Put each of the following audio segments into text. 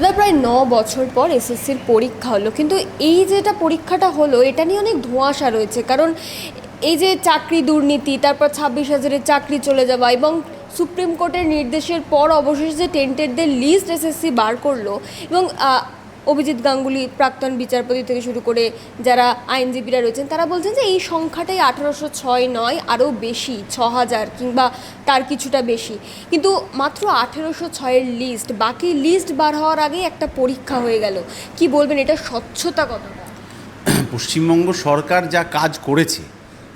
দাদা, প্রায় ন বছর পর এসএসসির পরীক্ষা হলো। কিন্তু এই যেটা পরীক্ষাটা হলো, এটা নিয়ে অনেক ধোঁয়াশা রয়েছে। কারণ এই যে চাকরি দুর্নীতি, তারপর ছাব্বিশ হাজারের চাকরি চলে যাওয়া এবং সুপ্রিম কোর্টের নির্দেশের পর অবশেষে যে টেন্টেডদের লিস্ট এসএসসি বার করল এবং অভিজিৎ গাঙ্গুলি প্রাক্তন বিচারপতি থেকে শুরু করে যারা আইনজীবীরা রয়েছেন, তারা বলছেন যে এই সংখ্যাটাই আঠারোশো ছয় নয়, আরও বেশি, ছ হাজার কিংবা তার কিছুটা বেশি। কিন্তু মাত্র আঠেরোশো ছয়ের লিস্ট বাকি লিস্ট বার হওয়ার আগেই একটা পরীক্ষা হয়ে গেল। কি বলবেন, এটা স্বচ্ছতা কতটা? পশ্চিমবঙ্গ সরকার যা কাজ করেছে,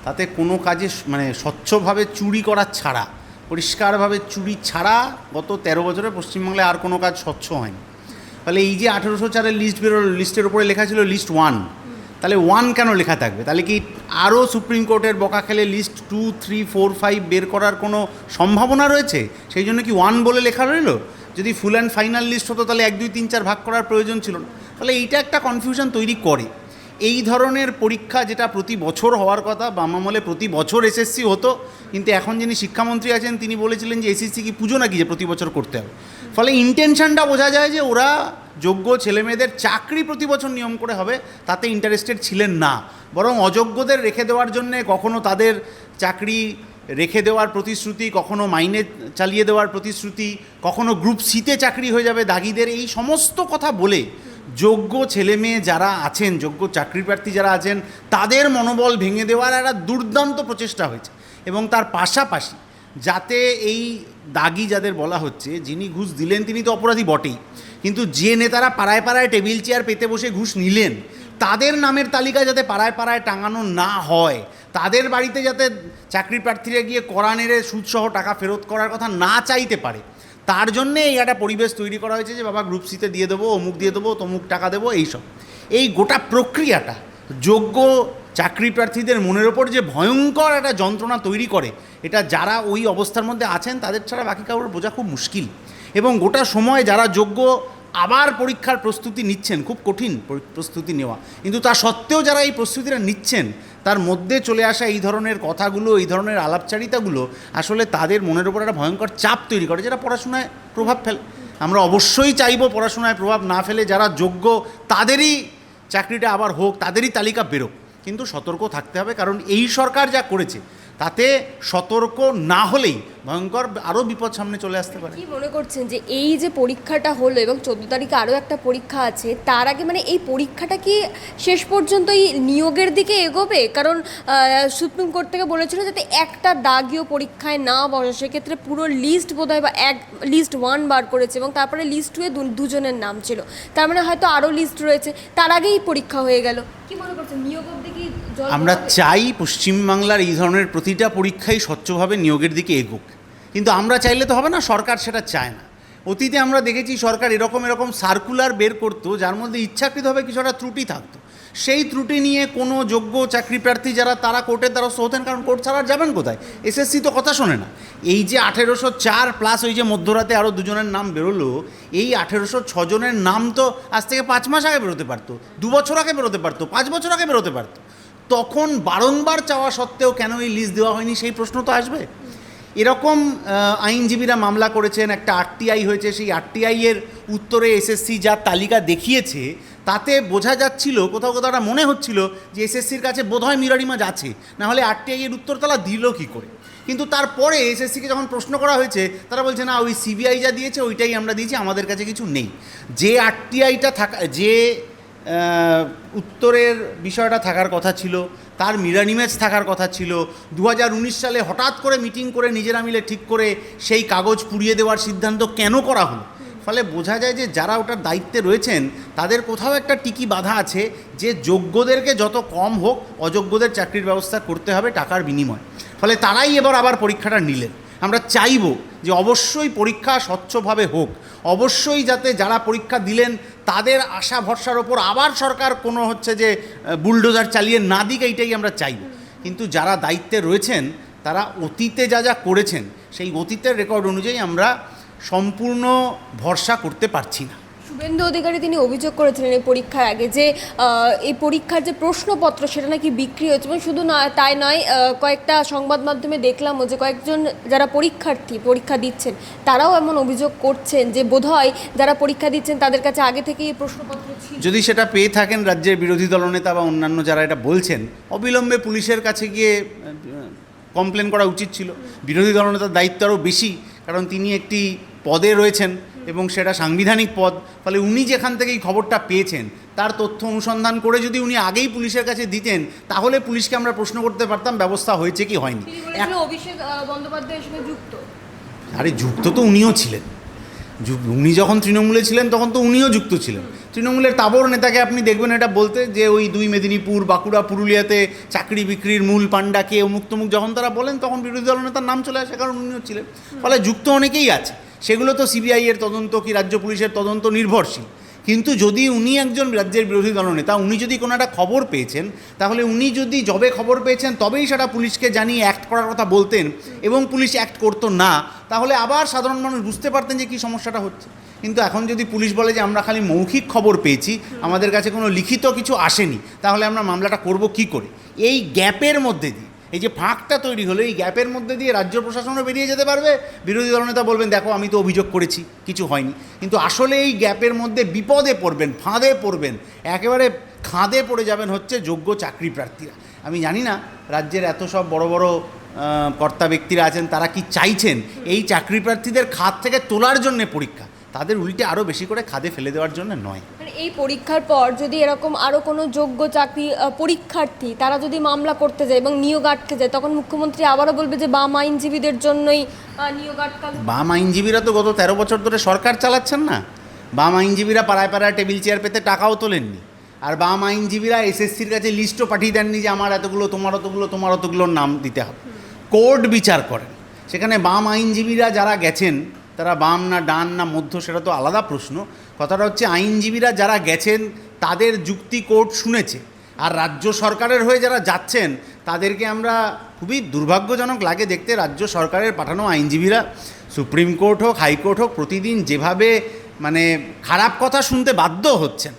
তাতে কোনো কাজে মানে স্বচ্ছভাবে চুরি করা ছাড়া, পরিষ্কারভাবে চুরি ছাড়া গত তেরো বছরে পশ্চিমবাংলায় আর কোনো কাজ স্বচ্ছ হয়নি। তাহলে এই যে আঠেরোশো চারের লিস্ট বেরোলো লিস্টের উপরে লেখা ছিল লিস্ট ওয়ান তাহলে ওয়ান কেন লেখা থাকবে? তাহলে কি আরও সুপ্রিম কোর্টের বকা খেলে list two three four five বের করার কোনো সম্ভাবনা রয়েছে? সেই জন্য কি ওয়ান বলে লেখা রইল? যদি ফুল অ্যান্ড ফাইনাল লিস্ট হতো, তাহলে এক, দুই, তিন, চার ভাগ করার প্রয়োজন ছিল না। তাহলে এইটা একটা কনফিউশন তৈরি করে। এই ধরনের পরীক্ষা যেটা প্রতি বছর হওয়ার কথা, বাম আমলে প্রতি বছর এসএসসি হতো, কিন্তু এখন যিনি শিক্ষামন্ত্রী আছেন, তিনি বলেছিলেন যে এসএসসি কি পুজো নাকি যে প্রতি বছর করতে হবে? ফলে ইন্টেনশনটা বোঝা যায় যে ওরা যোগ্য ছেলেমেয়েদের চাকরি প্রতি বছর নিয়ম করে হবে, তাতে ইন্টারেস্টেড ছিলেন না। বরং অযোগ্যদের রেখে দেওয়ার জন্যে কখনো তাদের চাকরি রেখে দেওয়ার প্রতিশ্রুতি, কখনো মাইনে চালিয়ে দেওয়ার প্রতিশ্রুতি, কখনো গ্রুপ সিতে চাকরি হয়ে যাবে। দাগিদের এই সমস্ত কথা বলে যোগ্য ছেলে মেয়ে যারা আছেন, যোগ্য চাকরি প্রার্থী যারা আছেন, তাদের মনোবল ভেঙে দেওয়ার একটা দুর্দান্ত প্রচেষ্টা হয়েছে। এবং তার পাশাপাশি যাতে এই দাগি যাদের বলা হচ্ছে, যিনি ঘুষ দিলেন তিনি তো অপরাধী বটেই। কিন্তু যে নেতারা পাড়ায় পাড়ায় টেবিল চেয়ার পেতে বসে ঘুষ নিলেন, তাদের নামের তালিকা যাতে পাড়ায় পাড়ায় টাঙানো না হয়, তাদের বাড়িতে যাতে চাকরি প্রার্থীরা গিয়ে কড়া নেড়ে সুদসহ টাকা ফেরত করার কথা না চাইতে পারে, তার জন্যে এই একটা পরিবেশ তৈরি করা হয়েছে যে, বাবা গ্রুপ সিতে দিয়ে দেবো, অমুক দিয়ে দেবো, তমুক টাকা দেবো, এইসব। এই গোটা প্রক্রিয়াটা যোগ্য চাকরি প্রার্থীদের মনের ওপর যে ভয়ঙ্কর একটা যন্ত্রণা তৈরি করে, এটা যারা ওই অবস্থার মধ্যে আছেন, তাদের ছাড়া বাকি কারোর বোঝা খুব মুশকিল। এবং গোটা সময় যারা যোগ্য, আবার পরীক্ষার প্রস্তুতি নিচ্ছেন, খুব কঠিন প্রস্তুতি নেওয়া। কিন্তু তা সত্ত্বেও যারা এই প্রস্তুতিটা নিচ্ছেন, তার মধ্যে চলে আসা এই ধরনের কথাগুলো, এই ধরনের আলাপচারিতাগুলো, আসলে তাদের মনের উপর একটা ভয়ঙ্কর চাপ তৈরি করে, যেটা পড়াশোনায় প্রভাব ফেলে। আমরা অবশ্যই চাইব পড়াশোনায় প্রভাব না ফেলে, যারা যোগ্য, তাদেরই চাকরিটা আবার হোক, তাদেরই তালিকা বেরোক। কিন্তু সতর্ক থাকতে হবে কারণ এই সরকার যা করেছে তাতে সতর্ক না হলেই ভয়ঙ্কর আরও বিপদ সামনে চলে আসতে পারে। কি মনে করছেন যে এই যে পরীক্ষাটা হলো এবং চোদ্দ তারিখে আরও একটা পরীক্ষা আছে তার আগে মানে এই পরীক্ষাটা কি শেষ পর্যন্ত এই নিয়োগের দিকে এগোবে? কারণ সুপ্রিম কোর্ট থেকে বলেছিল যাতে একটা দাগীয় পরীক্ষায় না বসে সেক্ষেত্রে পুরো লিস্ট বোধহয় বা এক লিস্ট ওয়ান বার করেছে এবং তারপরে লিস্ট টুয়ে দুজনের নাম ছিল। তার মানে হয়তো আরও লিস্ট রয়েছে তার আগেই পরীক্ষা হয়ে গেল। কি মনে করছেন নিয়োগ অবধি কি আমরা চাই পশ্চিমবাংলার এই ধরনের প্রতিটা পরীক্ষাই স্বচ্ছভাবে নিয়োগের দিকে এগোক। কিন্তু আমরা চাইলে তো হবে না, সরকার সেটা চায় না। অতীতে আমরা দেখেছি সরকার এরকম এরকম সার্কুলার বের করতো, যার মধ্যে ইচ্ছাকৃতভাবে কিছু একটা ত্রুটি থাকতো। সেই ত্রুটি নিয়ে কোনো যোগ্য চাকরি প্রার্থী যারা, তারা কোর্টের দ্বারস্থ হতেন, কারণ কোর্ট ছাড়া যাবেন কোথায়? এসএসসি তো কথা শোনে না। এই যে আঠেরোশো চার প্লাস ওই যে মধ্যরাতে আরও দুজনের নাম বেরোলো, এই আঠেরোশো ছজনের নাম তো আজ থেকে পাঁচ মাস আগে বেরোতে পারতো, দু বছর আগে বেরোতে পারতো, পাঁচ বছর আগে বেরোতে পারতো। তখন বারংবার চাওয়া সত্ত্বেও কেন এই লিস্ট দেওয়া হয়নি, সেই প্রশ্ন তো আসবে? এরকম আইনজীবীরা মামলা করেছেন, একটা আরটিআই হয়েছে, সেই আরটিআই এর উত্তরে এসএসসি যা তালিকা দেখিয়েছে, তাতে বোঝা যাচ্ছিল, কোথাও কোথাও একটা মনে হচ্ছিল যে এসএসসির কাছে বোধহয় মিরারিমাজ আছে। না হলে আরটিআই এর উত্তর তারা দিল কী করে? কিন্তু তারপরে এসএসসিকে যখন প্রশ্ন করা হয়েছে, তারা বলছে, না, ওই সিবিআই যা দিয়েছে, ওইটাই আমরা দিয়েছি, আমাদের কাছে কিছু নেই। যে আরটিআইটা থাকা, যে উত্তরের বিষয়টা থাকার কথা ছিল, তার মিরার ইমেজ থাকার কথা ছিল। দু হাজার উনিশ সালে হঠাৎ করে মিটিং করে নিজেরা মিলে ঠিক করে সেই কাগজ পুড়িয়ে দেওয়ার সিদ্ধান্ত কেন করা হলো? ফলে বোঝা যায় যে যারা ওটার দায়িত্বে রয়েছেন, তাদের কোথাও একটা টিকি বাধা আছে যে যোগ্যদেরকে যত কম হোক, অযোগ্যদের চাকরির ব্যবস্থা করতে হবে টাকার বিনিময়। ফলে তারাই এবার আবার পরীক্ষাটা নিলেন। আমরা চাইব যে অবশ্যই পরীক্ষা স্বচ্ছভাবে হোক। অবশ্যই যাতে যারা পরীক্ষা দিলেন, তাদের আশা ভরসার ওপর আবার সরকার কোনো হচ্ছে যে বুলডোজার চালিয়ে না দিক, এইটাই আমরা চাইব। কিন্তু যারা দায়িত্বে রয়েছেন, তারা অতীতে যা যা করেছেন, সেই অতীতের রেকর্ড অনুযায়ী আমরা সম্পূর্ণ ভরসা করতে পারছি না। শুভেন্দু অধিকারী তিনি অভিযোগ করেছিলেন এই পরীক্ষার আগে যে এই পরীক্ষার যে প্রশ্নপত্র সেটা নাকি বিক্রি হচ্ছে এবং শুধু নয় তাই নয় কয়েকটা সংবাদ মাধ্যমে দেখলামও যে কয়েকজন যারা পরীক্ষার্থী পরীক্ষা দিচ্ছেন, তারাও এমন অভিযোগ করছেন যে বোধহয় যারা পরীক্ষা দিচ্ছেন তাদের কাছে আগে থেকেই এই প্রশ্নপত্র যদি সেটা পেয়ে থাকেন রাজ্যের বিরোধী দলনেতা বা অন্যান্য যারা এটা বলছেন, অবিলম্বে পুলিশের কাছে গিয়ে কমপ্লেন করা উচিত ছিল। বিরোধী দলনেতার দায়িত্ব আরও বেশি, কারণ তিনি একটি পদে রয়েছেন। এবং সেটা সাংবিধানিক পদ ফলে উনি যেখান থেকে এই খবরটা পেয়েছেন তার তথ্য অনুসন্ধান করে যদি উনি আগেই পুলিশের কাছে দিতেন তাহলে পুলিশকে আমরা প্রশ্ন করতে পারতাম ব্যবস্থা হয়েছে কি হয়নি। অভিষেক বন্দ্যোপাধ্যায়ের সঙ্গে যুক্ত। আরে যুক্ত তো উনিও ছিলেন। উনি যখন তৃণমূলে ছিলেন, তখন তো উনিও যুক্ত ছিলেন। তৃণমূলের তাবর নেতাকে আপনি দেখবেন এটা বলতে যে ওই দুই মেদিনীপুর, বাঁকুড়া, পুরুলিয়াতে চাকরি বিক্রির মূল পাণ্ডা কে অমুক তমুক যখন তারা বলেন, তখন বিরোধী দল নেতার নাম চলে আসে কারণ উনিও ছিলেন। ফলে যুক্ত অনেকেই আছে। সেগুলো তো সিবিআই এর তদন্ত কি রাজ্য পুলিশের তদন্ত নির্ভরশীল। কিন্তু যদি উনি একজন রাজ্যের বিরোধী দলনেতা উনি যদি কোনো একটা খবর পেয়েছেন, তাহলে উনি যদি জবে খবর পেয়েছেন, তবেই সেটা পুলিশকে জানিয়ে অ্যাক্ট করার কথা বলতেন এবং পুলিশ অ্যাক্ট করতো না, তাহলে আবার সাধারণ মানুষ বুঝতে পারতেন যে কী সমস্যাটা হচ্ছে। কিন্তু এখন যদি পুলিশ বলে যে আমরা খালি মৌখিক খবর পেয়েছি, আমাদের কাছে কোনো লিখিত কিছু আসেনি, তাহলে আমরা মামলাটা করব কি করে? এই গ্যাপের মধ্যে দিয়ে এই যে ফাঁকটা তৈরি হলো, এই গ্যাপের মধ্যে দিয়ে রাজ্য প্রশাসনও বেরিয়ে যেতে পারবে? বিরোধী দলনেতা বলবেন, দেখো, আমি তো অভিযোগ করেছি, কিছু হয়নি। কিন্তু আসলে এই গ্যাপের মধ্যে বিপদে পড়বেন, ফাঁদে পড়বেন, একেবারে খাঁদে পড়ে যাবেন হচ্ছে যোগ্য চাকরি প্রার্থীরা। আমি জানি না রাজ্যের এত সব বড় বড় কর্তা ব্যক্তিরা আছেন, তারা কি চাইছেন এই চাকরি প্রার্থীদের খাত থেকে তোলার জন্যে পরীক্ষা? তাদের উল্টে আরও বেশি করে খাদে ফেলে দেওয়ার জন্য নয়। মানে এই পরীক্ষার পর যদি এরকম আরও কোনো যোগ্য চাকরি পরীক্ষার্থী তারা যদি মামলা করতে যায় এবং নিয়োগ আটকে যায় তখন মুখ্যমন্ত্রী আবারও বলবে যে বাম আইনজীবীদের জন্যই নিয়োগ আটকালো বাম আইনজীবীরা তো গত তেরো বছর ধরে সরকার চালাচ্ছেন না। বাম আইনজীবীরা পাড়ায় পাড়ায় টেবিল চেয়ার পেতে টাকাও তোলেননি। আর বাম আইনজীবীরা এসএসসির কাছে লিস্টও পাঠিয়ে দেননি যে আমার এতগুলো তোমার অতগুলো তোমার অতগুলোর নাম দিতে হবে। কোর্ট বিচার করেন। সেখানে বাম আইনজীবীরা যারা গেছেন তারা বাম না ডান না মধ্য, সেটা তো আলাদা প্রশ্ন। কথাটা হচ্ছে আইনজীবীরা যারা গেছেন, তাদের যুক্তি কোর্ট শুনেছে। আর রাজ্য সরকারের হয়ে যারা যাচ্ছেন, তাদেরকে আমরা খুবই দুর্ভাগ্যজনক লাগে দেখতে রাজ্য সরকারের পাঠানো আইনজীবীরা। সুপ্রিম কোর্ট হোক, হাইকোর্ট হোক, প্রতিদিন যেভাবে মানে খারাপ কথা শুনতে বাধ্য হচ্ছেন।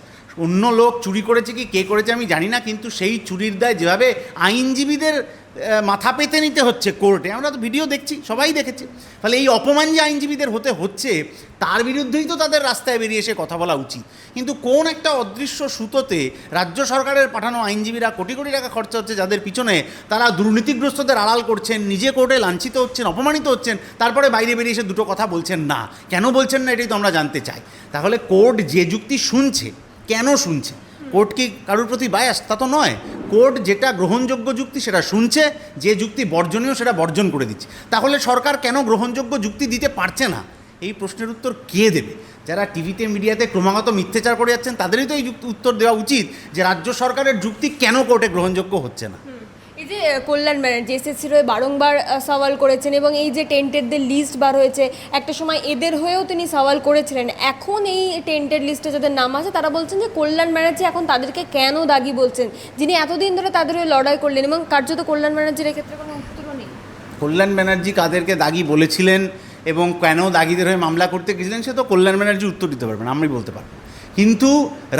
অন্য লোক চুরি করেছে কি, কে করেছে আমি জানি না, কিন্তু সেই চুরির দায় যেভাবে আইনজীবীদের মাথা পেতে নিতে হচ্ছে কোর্টে। আমরা তো ভিডিও দেখছি, সবাই দেখেছি। ফলে এই অপমান যে আইনজীবীদের হতে হচ্ছে, তার বিরুদ্ধেই তো তাদের রাস্তায় বেরিয়ে এসে কথা বলা উচিত। কিন্তু কোন একটা অদৃশ্য সুতোতে রাজ্য সরকারের পাঠানো আইনজীবীরা কোটি কোটি টাকা খরচা হচ্ছে যাদের পিছনে তারা দুর্নীতিগ্রস্তদের আড়াল করছেন, নিজে কোর্টে লাঞ্ছিত হচ্ছেন, অপমানিত হচ্ছেন, তারপরে বাইরে বেরিয়ে এসে দুটো কথা বলছেন না। কেন বলছেন না, এটাই তো আমরা জানতে চাই। তাহলে কোর্ট যে যুক্তি শুনছে, কেন শুনছে? কোর্ট কি কারোর প্রতি বায়াস তা তো নয়। কোর্ট যেটা গ্রহণযোগ্য যুক্তি সেটা শুনছে, যে যুক্তি বর্জনীয় সেটা বর্জন করে দিচ্ছে। তাহলে সরকার কেন গ্রহণযোগ্য যুক্তি দিতে পারছে না? এই প্রশ্নের উত্তর কে দেবে? যারা টিভিতে, মিডিয়াতে ক্রমাগত মিথ্যাচার করে যাচ্ছেন, তাদেরই তো এই উত্তর দেওয়া উচিত যে রাজ্য সরকারের যুক্তি কেন কোর্টে গ্রহণযোগ্য হচ্ছে না। এই যে কল্যাণ ব্যানার্জি এসএসসির হয়ে বারংবার সওয়াল করেছেন এবং এই যে টেন্টেডদের লিস্ট বার হয়েছে, একটা সময় এদের হয়েও তিনি সওয়াল করেছিলেন। এখন এই টেন্টেড লিস্টে যাদের নাম আছে, তারা বলছেন যে কল্যাণ ব্যানার্জি এখন তাদেরকে কেন দাগি বলছেন? যিনি এতদিন ধরে তাদের হয়ে লড়াই করলেন এবং কার্যত কল্যাণ ব্যানার্জির এক্ষেত্রে কোনো উত্তরও নেই। কল্যাণ ব্যানার্জি কাদেরকে দাগি বলেছিলেন এবং কেন দাগিদের হয়ে মামলা করতে গেছিলেন, সে তো কল্যাণ ব্যানার্জি উত্তর দিতে পারবেন আমি বলতে পারব। কিন্তু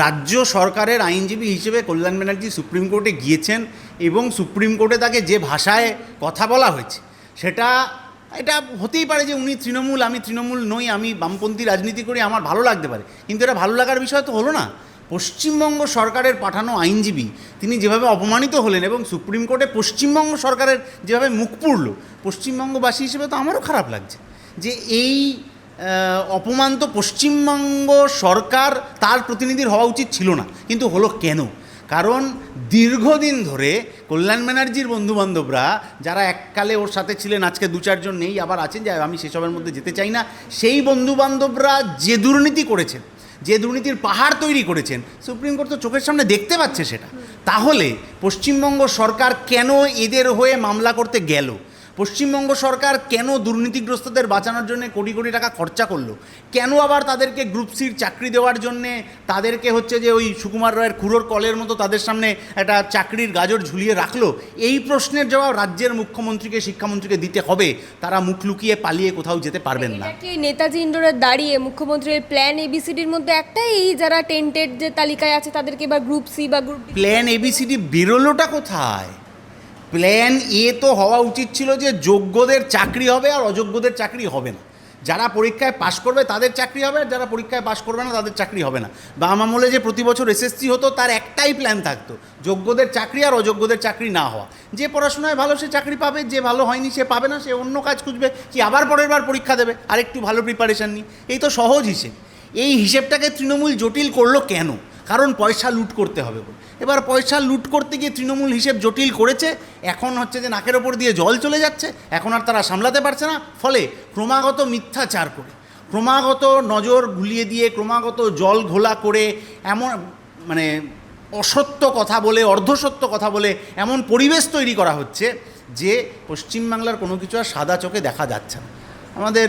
রাজ্য সরকারের আইনজীবী হিসেবে কল্যাণ ব্যানার্জি সুপ্রিম কোর্টে গিয়েছেন এবং সুপ্রিম কোর্টে তাকে যে ভাষায় কথা বলা হয়েছে, সেটা, এটা হতেই পারে যে উনি তৃণমূল, আমি তৃণমূল নই, আমি বামপন্থী রাজনীতি করি, আমার ভালো লাগতে পারে। কিন্তু এটা ভালো লাগার বিষয় তো হলো না। পশ্চিমবঙ্গ সরকারের পাঠানো আইনজীবী, তিনি যেভাবে অপমানিত হলেন এবং সুপ্রিম কোর্টে পশ্চিমবঙ্গ সরকারের যেভাবে মুখ পুড়ল, পশ্চিমবঙ্গবাসী হিসেবে তো আমারও খারাপ লাগছে। যে এই অপমান তো পশ্চিমবঙ্গ সরকার, তার প্রতিনিধির হওয়া উচিত ছিল না। কিন্তু হলো কেন? কারণ দীর্ঘদিন ধরে কল্যাণ ব্যানার্জির বন্ধুবান্ধবরা, যারা এককালে ওর সাথে ছিলেন, আজকে দু চারজন নেই, আবার আছেন, যে আমি সেসবের মধ্যে যেতে চাই না, সেই বন্ধুবান্ধবরা যে দুর্নীতি করেছেন, যে দুর্নীতির পাহাড় তৈরি করেছেন, সুপ্রিম কোর্ট তো চোখের সামনে দেখতে পাচ্ছে সেটা। তাহলে পশ্চিমবঙ্গ সরকার কেন এদের হয়ে মামলা করতে গেল? পশ্চিমবঙ্গ সরকার কেন দুর্নীতিগ্রস্তদের বাঁচানোর জন্য কোটি কোটি টাকা খরচা করল? কেন আবার তাদেরকে গ্রুপ সির চাকরি দেওয়ার জন্যে তাদেরকে হচ্ছে যে ওই সুকুমার রায়ের খুরোর কলের মতো তাদের সামনে একটা চাকরির গাজর ঝুলিয়ে রাখল? এই প্রশ্নের জবাব রাজ্যের মুখ্যমন্ত্রীকে শিক্ষামন্ত্রীকে দিতে হবে। তারা মুখ লুকিয়ে পালিয়ে কোথাও যেতে পারবেন না। কি নেতাজি ইন্ডোরে দাঁড়িয়ে মুখ্যমন্ত্রীর প্ল্যান এবিসিডির মধ্যে একটাই এই যারা টেন্টেড যে তালিকায় আছে তাদেরকে এবার গ্রুপ সি বা group plan A B C D বেরোলোটা কোথায়? প্ল্যান এ তো হওয়া উচিত ছিল যে যোগ্যদের চাকরি হবে আর অযোগ্যদের চাকরি হবে না। যারা পরীক্ষায় পাশ করবে তাদের চাকরি হবে আর যারা পরীক্ষায় পাশ করবে না তাদের চাকরি হবে না। বাম আমলে যে প্রতি বছর এসএসসি হতো তার একটাই প্ল্যান থাকতো, যোগ্যদের চাকরি আর অযোগ্যদের চাকরি না হওয়া। যে পড়াশোনায় ভালো সে চাকরি পাবে, যে ভালো হয়নি সে পাবে না, সে অন্য কাজ খুঁজবে, কি আবার পরের বার পরীক্ষা দেবে আর একটু ভালো প্রিপারেশান নিই। এই তো সহজ হিসেব। এই হিসেবটাকে তৃণমূল জটিল করল কেন? কারণ পয়সা লুট করতে হবে এবার পয়সা লুট করতে গিয়ে তৃণমূল হিসেব জটিল করেছে, এখন হচ্ছে যে নাকের ওপর দিয়ে জল চলে যাচ্ছে, এখন আর তারা সামলাতে পারছে না, ফলে ক্রমাগত মিথ্যাচার করে, ক্রমাগত নজর গুলিয়ে দিয়ে, ক্রমাগত জল ঘোলা করে, এমন মানে অসত্য কথা বলে, অর্ধসত্য কথা বলে, এমন পরিবেশ তৈরি করা হচ্ছে যে পশ্চিমবাংলার কোনো কিছু আর সাদা চোখে দেখা যাচ্ছে না। আমাদের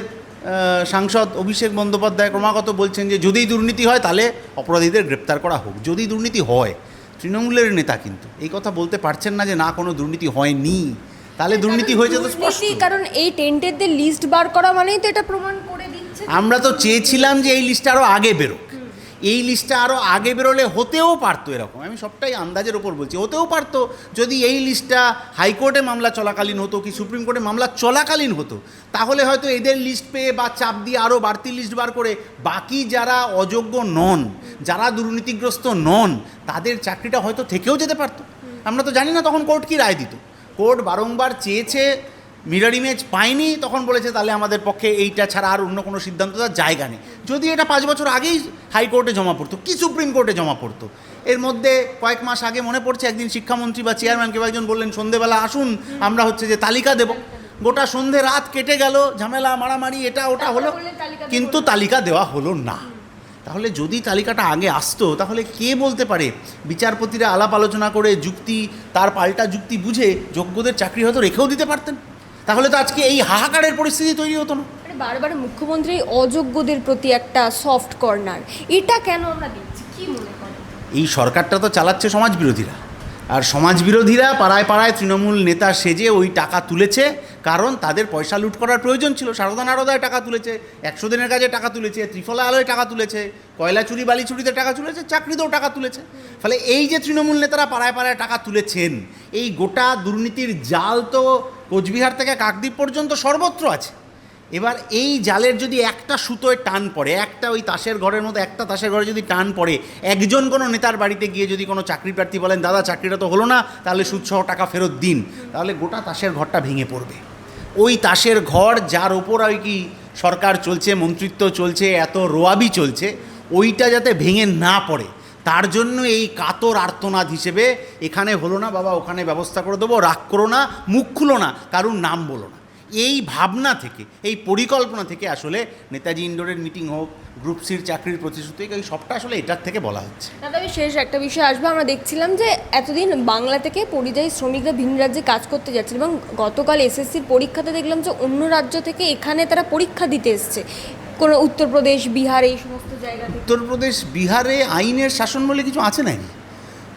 সাংসদ অভিষেক বন্দ্যোপাধ্যায় ক্রমাগত বলছেন যে যদি দুর্নীতি হয় তাহলে অপরাধীদের গ্রেপ্তার করা হোক। যদি দুর্নীতি হয় তৃণমূলের নেতা কিন্তু এই কথা বলতে পারছেন না যে না কোনো দুর্নীতি হয়নি। তাহলে দুর্নীতি হয়েছে তো স্পষ্ট। কারণ এই টেন্টেরদের লিস্ট বার করা মানেই তো এটা প্রমাণ করে দিচ্ছে। আমরা তো চেয়েছিলাম যে এই লিস্টটা আরও আগে বেরোক। এই লিস্টটা আরও আগে বেরোলে হতেও পারতো এরকম। আমি সবটাই আন্দাজের ওপর বলছি, হতেও পারতো যদি এই লিস্টটা হাইকোর্টে মামলা চলাকালীন হতো কি সুপ্রিম কোর্টে মামলা চলাকালীন হতো, তাহলে হয়তো এদের লিস্ট পেয়ে বা চাপ দিয়ে আরও বাড়তি লিস্ট বার করে বাকি যারা অযোগ্য নন, যারা দুর্নীতিগ্রস্ত নন, তাদের চাকরিটা হয়তো থেকেও যেতে পারতো। আমরা তো জানি না তখন কোর্ট কি রায় দিত। কোর্ট বারংবার চেয়েছে মিরর ইমেজ পায়নি তখন বলেছে, তাহলে আমাদের পক্ষে এইটা ছাড়া আর অন্য কোনো সিদ্ধান্ত তার জায়গা নেই। যদি এটা পাঁচ বছর আগেই হাইকোর্টে জমা পড়তো, কি সুপ্রিম কোর্টে জমা পড়তো? এর মধ্যে কয়েক মাস আগে মনে পড়ছে, একদিন শিক্ষামন্ত্রী বা চেয়ারম্যান কেউ একজন বললেন, সন্ধেবেলা আসুন, আমরা হচ্ছে যে তালিকা দেব। গোটা সন্ধে রাত কেটে গেল, ঝামেলা, মারামারি, এটা ওটা হলো, কিন্তু তালিকা দেওয়া হলো না। তাহলে যদি তালিকাটা আগে আসতো, তাহলে কে বলতে পারে? বিচারপতিরা আলাপ আলোচনা করে যুক্তি, তার পাল্টা যুক্তি বুঝে যোগ্যদের চাকরি হয়তো রেখেও দিতে পারতেন। তাহলে তো আজকে এই হাহাকারের পরিস্থিতি তৈরি হতো না। মানে বারবার মুখ্যমন্ত্রী অযোগ্যদের প্রতি একটা সফট কর্নার এটা কেন আমরা দেখছি? কি মনে করেন? এই সরকারটা তো চালাচ্ছে সমাজ বিরোধীরা আর সমাজ বিরোধীরা পাড়ায় পাড়ায় তৃণমূল নেতা সেজে ওই টাকা তুলেছে কারণ তাদের পয়সা লুট করার প্রয়োজন ছিল। সারদা নারদায় টাকা তুলেছে একশো দিনের কাজে টাকা তুলেছে ত্রিফলা আলোয় টাকা তুলেছে কয়লা চুরি বালি চুরিতে টাকা তুলেছে চাকরিতেও টাকা তুলেছে। ফলে এই যে তৃণমূল নেতারা পাড়ায় পাড়ায় টাকা তুলেছেন এই গোটা দুর্নীতির জাল তো কোচবিহার থেকে কাকদ্বীপ পর্যন্ত সর্বত্র আছে। এবার এই জালের যদি একটা সুতোয় টান পড়ে, একটা ওই তাসের ঘরের মতো একটা তাসের ঘরে যদি টান পড়ে, একজন কোনো নেতার বাড়িতে গিয়ে যদি কোনো চাকরি প্রার্থী বলেন, দাদা, চাকরিটা তো হলো না, তাহলে সুদসহ টাকা ফেরত দিন। তাহলে গোটা তাসের ঘরটা ভেঙে পড়বে। ওই তাসের ঘর যার ওপর আর কি সরকার চলছে, মন্ত্রিত্ব চলছে, এত রোয়াবি চলছে, ওইটা যাতে ভেঙে না পড়ে তার জন্য এই কাতর আর্তনাদ হিসেবে এখানে হলো না, বাবা, ওখানে ব্যবস্থা করে দেবো, রাগ করো না, মুখ খুলো না, কারুর নাম বলো না। এই ভাবনা থেকে, এই পরিকল্পনা থেকে আসলে নেতাজি ইন্ডোরের মিটিং হোক, গ্রুপ সির চাকরির প্রতিশ্রুতি এই সবটা আসলে এটার থেকে বলা হচ্ছে। দাদা শেষ একটা বিষয় আসব। আমরা দেখছিলাম যে এতদিন বাংলা থেকে পরিযায়ী শ্রমিকরা ভিন রাজ্যে কাজ করতে যাচ্ছিল এবং গতকাল এসএসসির পরীক্ষাতে দেখলাম যে অন্য রাজ্য থেকে এখানে তারা পরীক্ষা দিতে এসছে। কোনো উত্তরপ্রদেশ বিহার, এই সমস্ত জায়গা উত্তরপ্রদেশ বিহারে আইনের শাসন বলে কিছু আছে নাকি?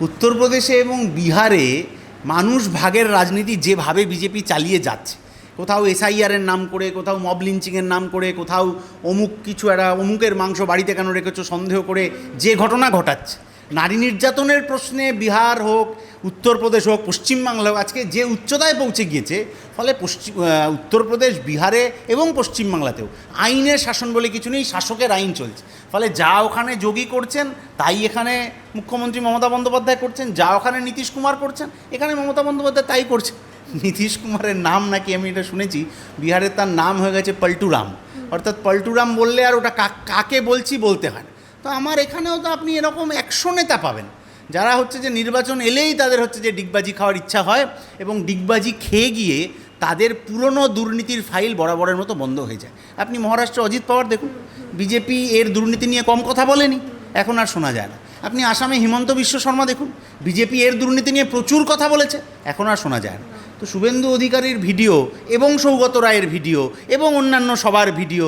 উত্তরপ্রদেশে এবং বিহারে মানুষ ভাগের রাজনীতি যেভাবে বিজেপি চালিয়ে যাচ্ছে। কোথাও এসআইআরের নাম করে, কোথাও মব লিঞ্চিংয়ের নাম করে, কোথাও অমুক কিছু একটা, অমুকের মাংস বাড়িতে কেন রেখেছ সন্দেহ করে যে ঘটনা ঘটাচ্ছে। নারী নির্যাতনের প্রশ্নে বিহার হোক, উত্তরপ্রদেশ হোক, পশ্চিমবাংলা হোক, আজকে যে উচ্চতায় পৌঁছে গিয়েছে, ফলে পশ্চিম উত্তরপ্রদেশ, বিহারে এবং পশ্চিমবাংলাতেও আইনের শাসন বলে কিছু নেই, শাসকের আইন চলছে। ফলে যা ওখানে যোগী করছেন, তাই এখানে মুখ্যমন্ত্রী মমতা বন্দ্যোপাধ্যায় করছেন, যা ওখানে নীতিশ কুমার করছেন, এখানে মমতা বন্দ্যোপাধ্যায় তাই করছে নীতিশ কুমারের নাম নাকি আমি এটা শুনেছি, বিহারের তার নাম হয়ে গেছে পল্টুরাম। অর্থাৎ পল্টুরাম বললে আর ওটা কাকে বলছি বলতে হয় তো আমার এখানেও তো আপনি এরকম একশো নেতা পাবেন। যারা হচ্ছে যে নির্বাচন এলেই তাদের হচ্ছে যে ডিগবাজি খাওয়ার ইচ্ছা হয় এবং ডিগবাজি খেয়ে গিয়ে তাদের পুরনো দুর্নীতির ফাইল বরাবরের মতো বন্ধ হয়ে যায়। আপনি মহারাষ্ট্রে অজিত পাওয়ার দেখুন, বিজেপি এর দুর্নীতি নিয়ে কম কথা বলেনি, এখন আর শোনা যায় না। আপনি আসামে হিমন্ত বিশ্ব শর্মা দেখুন, বিজেপি এর দুর্নীতি নিয়ে প্রচুর কথা বলেছে, এখন আর শোনা যায় না। তো শুভেন্দু অধিকারীর ভিডিও এবং সৌগত রায়ের ভিডিও এবং অন্যান্য সবার ভিডিও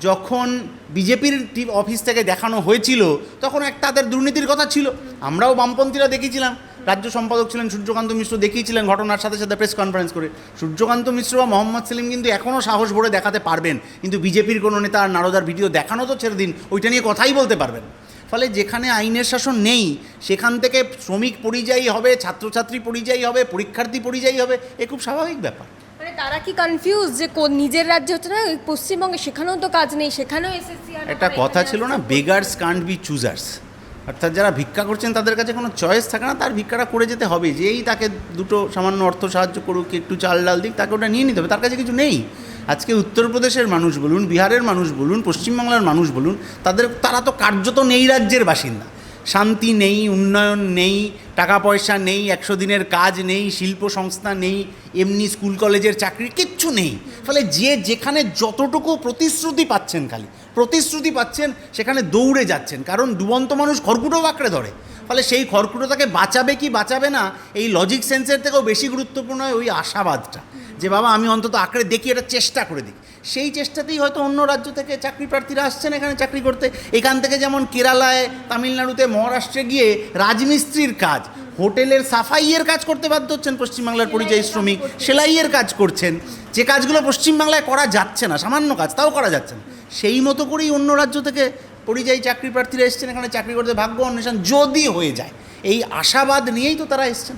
যখন বিজেপির অফিস থেকে দেখানো হয়েছিল, তখন এক তাদের দুর্নীতির কথা ছিল। আমরাও বামপন্থীরা দেখেছিলাম রাজ্য সম্পাদক ছিলেন সূর্যকান্ত মিশ্র, দেখিয়েছিলেন ঘটনার সাথে সাথে প্রেস কনফারেন্স করে। সূর্যকান্ত মিশ্র বা মোহাম্মদ সেলিম কিন্তু এখনও সাহস ভরে দেখাতে পারবেন। কিন্তু বিজেপির কোনো নেতা আর নারদার ভিডিও দেখানো তো ছেড়ে দিন, ওইটা নিয়ে কথাই বলতে পারবেন। ফলে যেখানে আইনের শাসন নেই, সেখান থেকে শ্রমিক পরিযায়ী হবে, ছাত্রছাত্রী পরিযায়ী হবে, পরীক্ষার্থী পরিযায়ী হবে, এ খুব স্বাভাবিক ব্যাপার। তারা কি কনফিউজ যে কোন নিজের রাজ্য হচ্ছে না পশ্চিমবঙ্গে সেখানেও তো কাজ নেই সেখানেও এসএসসি একটা কথা ছিল না বেগার্স কান্ট বি চুজার্স অর্থাৎ যারা ভিক্ষা করছেন তাদের কাছে কোনো চয়েস থাকে না তার ভিক্ষাটা করে যেতে হবে। যেই তাকে দুটো সামান্য অর্থ সাহায্য করুক একটু চাল ডাল দিক তাকে ওটা নিয়ে নিতে হবে তার কাছে কিছু নেই। আজকে উত্তরপ্রদেশের মানুষ বলুন বিহারের মানুষ বলুন পশ্চিমবাংলার মানুষ বলুন তাদের তারা তো কার্যত নেই রাজ্যের বাসিন্দা। শান্তি নেই উন্নয়ন নেই টাকা পয়সা নেই, একশো দিনের কাজ নেই, শিল্প সংস্থা নেই, এমনি স্কুল কলেজের চাকরি, কিচ্ছু নেই। ফলে যে যেখানে যতটুকু প্রতিশ্রুতি পাচ্ছেন খালি, প্রতিশ্রুতি পাচ্ছেন, সেখানে দৌড়ে যাচ্ছেন। কারণ ডুবন্ত মানুষ খড়কুটো আঁকড়ে ধরে। ফলে সেই খড়কুটো তাকে বাঁচাবে কি বাঁচাবে না, এই লজিক সেন্সের থেকেও বেশি গুরুত্বপূর্ণ হয় ওই আশাবাদটা। যে, বাবা, আমি অন্তত আঁকড়ে দেখি, এটা চেষ্টা করে দিই সেই চেষ্টাতেই হয়তো অন্য রাজ্য থেকে চাকরি প্রার্থীরা আসছেন এখানে চাকরি করতে। এখান থেকে যেমন কেরালায় তামিলনাড়ুতে মহারাষ্ট্রে গিয়ে রাজমিস্ত্রির কাজ হোটেলের সাফাইয়ের কাজ করতে বাধ্য হচ্ছেন পশ্চিমবাংলার পরিযায়ী শ্রমিক সেলাইয়ের কাজ করছেন। যে কাজগুলো পশ্চিমবাংলায় করা যাচ্ছে না সামান্য কাজ তাও করা যাচ্ছে না। সেই মতো করেই অন্য রাজ্য থেকে পরিযায়ী চাকরি প্রার্থীরা এসছেন এখানে চাকরি করতে ভাগ্য অন্বেষণ যদি হয়ে যায়। এই আশাবাদ নিয়েই তো তারা এসছেন।